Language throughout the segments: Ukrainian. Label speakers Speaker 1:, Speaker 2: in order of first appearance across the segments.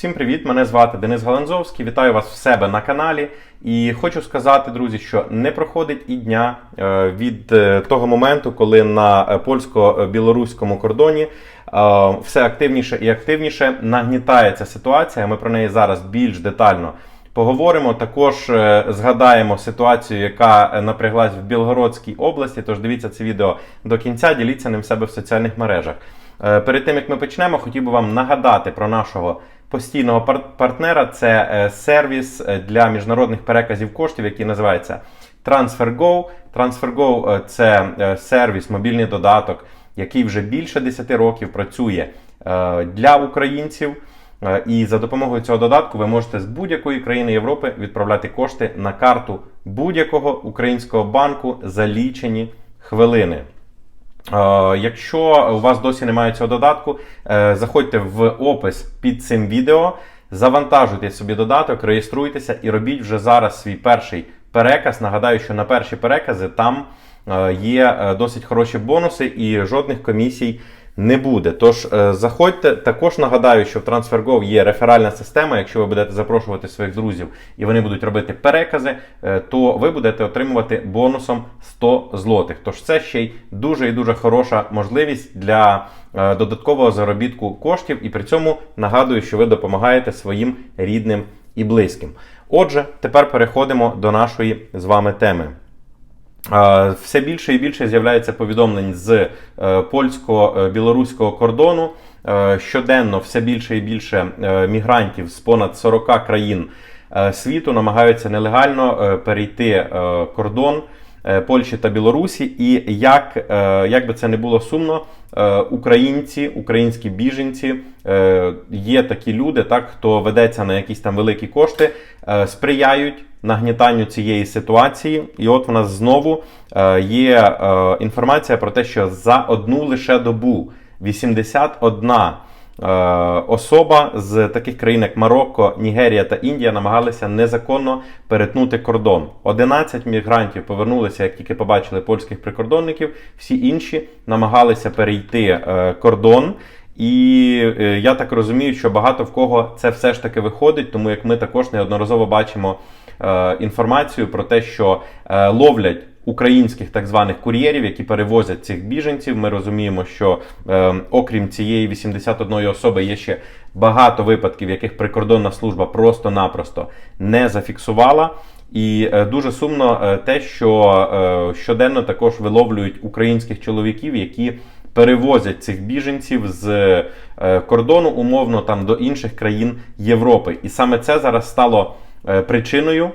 Speaker 1: Всім привіт! Мене звати Денис Галанзовський. Вітаю вас в себе на каналі. І хочу сказати, друзі, що не проходить і дня е, від е, того моменту, коли на е, польсько-білоруському кордоні все активніше і активніше нагнітається ситуація. Ми про неї зараз більш детально поговоримо. Також згадаємо ситуацію, яка напряглась в Білгородській області. Тож дивіться це відео до кінця, діліться ним себе в соціальних мережах. Перед тим як ми почнемо, хотів би вам нагадати про нашого постійного пар- партнера. Це е, сервіс е, для міжнародних переказів коштів, який називається TransferGo. TransferGo е, – це сервіс, мобільний додаток, який вже більше 10 років працює для українців. І за допомогою цього додатку ви можете з будь-якої країни Європи відправляти кошти на карту будь-якого українського банку за лічені хвилини. Якщо у вас досі немає цього додатку, е, заходьте в опис під цим відео, завантажуйте собі додаток, реєструйтеся і робіть вже зараз свій перший переказ. Нагадаю, що на перші перекази там е, є е, досить хороші бонуси і жодних комісій не буде. Тож е, заходьте. Також нагадаю, що в TransferGo є реферальна система. Якщо ви будете запрошувати своїх друзів і вони будуть робити перекази, е, то ви будете отримувати бонусом 100 злотих. Тож це ще й дуже і дуже хороша можливість для е, додаткового заробітку коштів. І при цьому нагадую, що ви допомагаєте своїм рідним і близьким. Отже, тепер переходимо до нашої з вами теми. Е, Все більше і більше з'являється повідомлень з е, польсько-білоруського кордону. Е, Щоденно все більше і більше е, мігрантів з понад 40 країн е, світу намагаються нелегально е, перейти е, кордон е, Польщі та Білорусі. І як, е, як би це не було сумно, е, українці, українські біженці, е, є такі люди, так, хто ведеться на якісь там великі кошти, е, сприяють нагнітанню цієї ситуації. І от в нас знову е, є е, інформація про те, що за одну лише добу 81 е, особа з таких країн, як Марокко, Нігерія та Індія, намагалися незаконно перетнути кордон. 11 мігрантів повернулися, як тільки побачили польських прикордонників. Всі інші намагалися перейти е, кордон. І е, я так розумію, що багато в кого це все ж таки виходить, тому як ми також неодноразово бачимо е, інформацію про те, що е, ловлять українських так званих кур'єрів, які перевозять цих біженців. Ми розуміємо, що е, окрім цієї 81 особи є ще багато випадків, яких прикордонна служба просто-напросто не зафіксувала. І е, дуже сумно е, те, що е, щоденно також виловлюють українських чоловіків, які перевозять цих біженців з кордону умовно там до інших країн Європи. І саме це зараз стало причиною.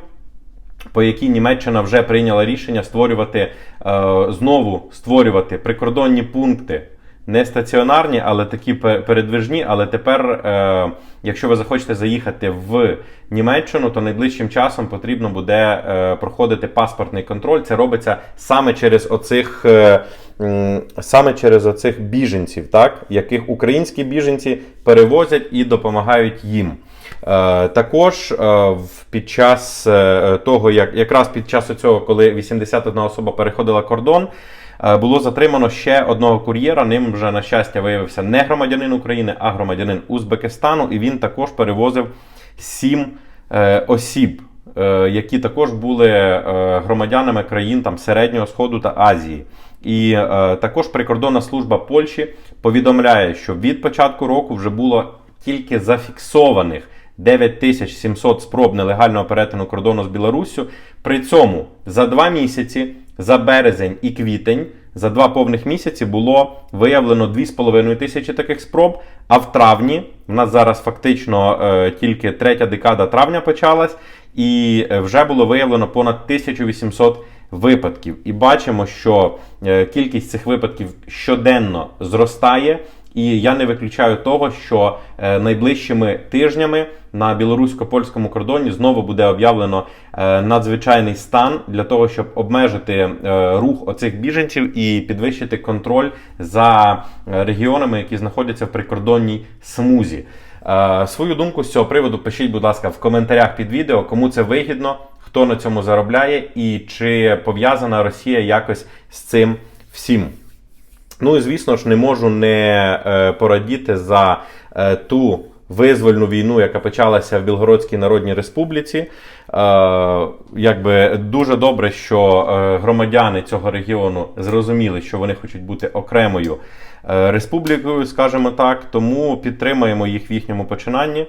Speaker 1: По якій Німеччина вже прийняла рішення створювати е, знову створювати прикордонні пункти, не стаціонарні, але такі передвижні. Але тепер, е, якщо ви захочете заїхати в Німеччину, то найближчим часом потрібно буде е, проходити паспортний контроль. Це робиться саме через оцих. е, Саме через оцих біженців, так, яких українські біженці перевозять і допомагають їм. Е, Також е, під час е, того, як якраз під час цього, коли 81 особа переходила кордон, було затримано ще одного кур'єра. Ним вже на щастя виявився не громадянин України, а громадянин Узбекистану. І він також перевозив сім осіб, які також були громадянами країн там Середнього Сходу та Азії. І е, також прикордонна служба Польщі повідомляє, що від початку року вже було тільки зафіксованих 9700 спроб нелегального перетину кордону з Білоруссю. При цьому за два місяці, за березень і квітень, за два повних місяці було виявлено 2,5 тисячі таких спроб. А в травні, в нас зараз фактично е, тільки третя декада травня почалась, і е, вже було виявлено понад 1800 випадків. І бачимо, що е, кількість цих випадків щоденно зростає. І я не виключаю того, що е, найближчими тижнями на білорусько-польському кордоні знову буде об'явлено е, надзвичайний стан для того, щоб обмежити е, рух оцих біженців і підвищити контроль за регіонами, які знаходяться в прикордонній смузі. Свою думку з цього приводу пишіть, будь ласка, в коментарях під відео, кому це вигідно, хто на цьому заробляє і чи пов'язана Росія якось з цим всім. Ну і звісно ж, не можу не е, порадіти за е, ту визвольну війну, яка почалася в Білгородській Народній Республіці. Е, якби дуже добре, що громадяни цього регіону зрозуміли, що вони хочуть бути окремою республікою, скажімо так, тому підтримаємо їх в їхньому починанні.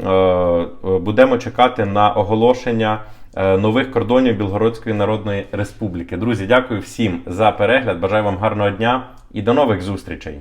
Speaker 1: Е, е, Будемо чекати на оголошення е, нових кордонів Білгородської Народної Республіки. Друзі, дякую всім за перегляд. Бажаю вам гарного дня і до нових зустрічей.